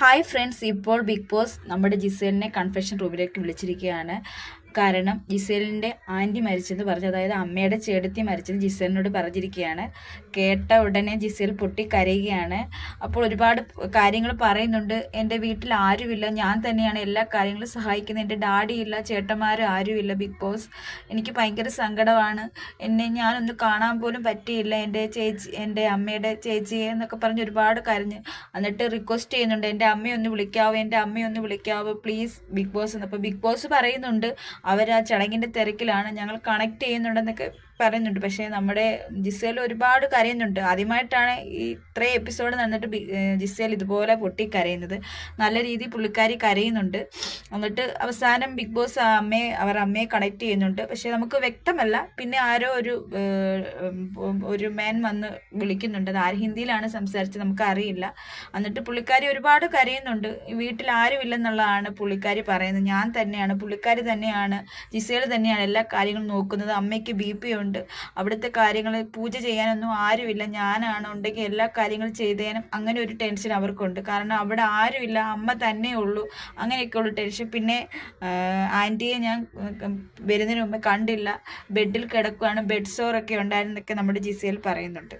Hi friends ഇപ്പോൾ big boss നമ്മുടെ ജിസേലിനെ കൺഫെഷൻ റൂമിലേക്ക് വിളിച്ചിരിക്കുകയാണ്. കാരണം ജിസേലിന്റെ ആന്റി മരിച്ചെന്ന് പറഞ്ഞു. അതായത് അമ്മയുടെ ചേടത്തി മരിച്ചെന്ന് ജിസേലിനോട് പറഞ്ഞിരിക്കുകയാണ്. കേട്ട ഉടനെ ജിസേൽ പൊട്ടി കരയുകയാണ് അപ്പോൾ ഒരുപാട് കാര്യങ്ങൾ പറയുന്നുണ്ട്. എന്റെ വീട്ടിൽ ആരുമില്ല. ഞാൻ തന്നെയാണ് എല്ലാ കാര്യങ്ങളും സഹായിക്കുന്നത്. എന്റെ ഡാഡിയില്ല ചേട്ടന്മാരും ആരുമില്ല. ബിഗ് ബോസ് എനിക്ക് ഭയങ്കര സങ്കടമാണ്. എന്നെ ഞാനൊന്ന് കാണാൻ പോലും പറ്റിയില്ല. എന്റെ ചേച്ചി എന്റെ അമ്മയുടെ ചേച്ചിയെ എന്നൊക്കെ പറഞ്ഞ് ഒരുപാട് കരഞ്ഞ് എന്നിട്ട് റിക്വസ്റ്റ് ചെയ്യുന്നുണ്ട്. എന്റെ അമ്മയൊന്ന് വിളിക്കാവോ? എന്റെ അമ്മയൊന്ന് വിളിക്കാവോ? പ്ലീസ് ബിഗ് ബോസ് എന്ന്. അപ്പോൾ ബിഗ് ബോസ് പറയുന്നുണ്ട്. അവർ ആ ചടങ്ങിന്റെ തിരക്കിലാണ് ഞങ്ങൾ കണക്ട് ചെയ്യുന്നുണ്ടെന്നൊക്കെ പറയുന്നുണ്ട്. പക്ഷേ നമ്മുടെ ജിസേൽ ഒരുപാട് കരയുന്നുണ്ട്. ആദ്യമായിട്ടാണ് ഈ ഇത്രയും എപ്പിസോഡ് നടന്നിട്ട് ജിസേൽ ഇതുപോലെ പൊട്ടി കരയുന്നത് നല്ല രീതിയിൽ പുള്ളിക്കാരി കരയുന്നുണ്ട്. എന്നിട്ട് അവസാനം ബിഗ് ബോസ് അമ്മയെ അവർ അമ്മയെ കണക്ട് ചെയ്യുന്നുണ്ട്. പക്ഷേ നമുക്ക് വ്യക്തമല്ല. പിന്നെ ആരോ ഒരു ഒരു മാൻ വന്ന് വിളിക്കുന്നുണ്ട്. അത് ആര് ഹിന്ദിയിലാണ് സംസാരിച്ചത് നമുക്ക് അറിയില്ല. എന്നിട്ട് പുള്ളിക്കാരി ഒരുപാട് കരയുന്നുണ്ട്. വീട്ടിൽ ആരുമില്ലെന്നുള്ളതാണ് പുള്ളിക്കാരി പറയുന്നത്. ഞാൻ തന്നെയാണ്. പുള്ളിക്കാരി തന്നെയാണ്. ജിസേൽ തന്നെയാണ് എല്ലാ കാര്യങ്ങളും നോക്കുന്നത്. അമ്മയ്ക്ക് ബി പി ഉണ്ട്. അവിടുത്തെ കാര്യങ്ങൾ പൂജ ചെയ്യാനൊന്നും ആരുമില്ല. ഞാനാണ് ഉണ്ടെങ്കിൽ എല്ലാ കാര്യങ്ങളും ചെയ്തേനും അങ്ങനെ ഒരു ടെൻഷൻ അവർക്കുണ്ട്. കാരണം അവിടെ ആരുമില്ല. അമ്മ തന്നെ ഉള്ളൂ. അങ്ങനെയൊക്കെയുള്ള ടെൻഷൻ പിന്നെ ആന്റിയെ ഞാൻ വരുന്നതിന് മുമ്പ് കണ്ടില്ല. ബെഡിൽ കിടക്കുകയാണ് ബെഡ് സോറൊക്കെ ഉണ്ടായിരുന്നൊക്കെ നമ്മുടെ ജിസേൽ പറയുന്നുണ്ട്.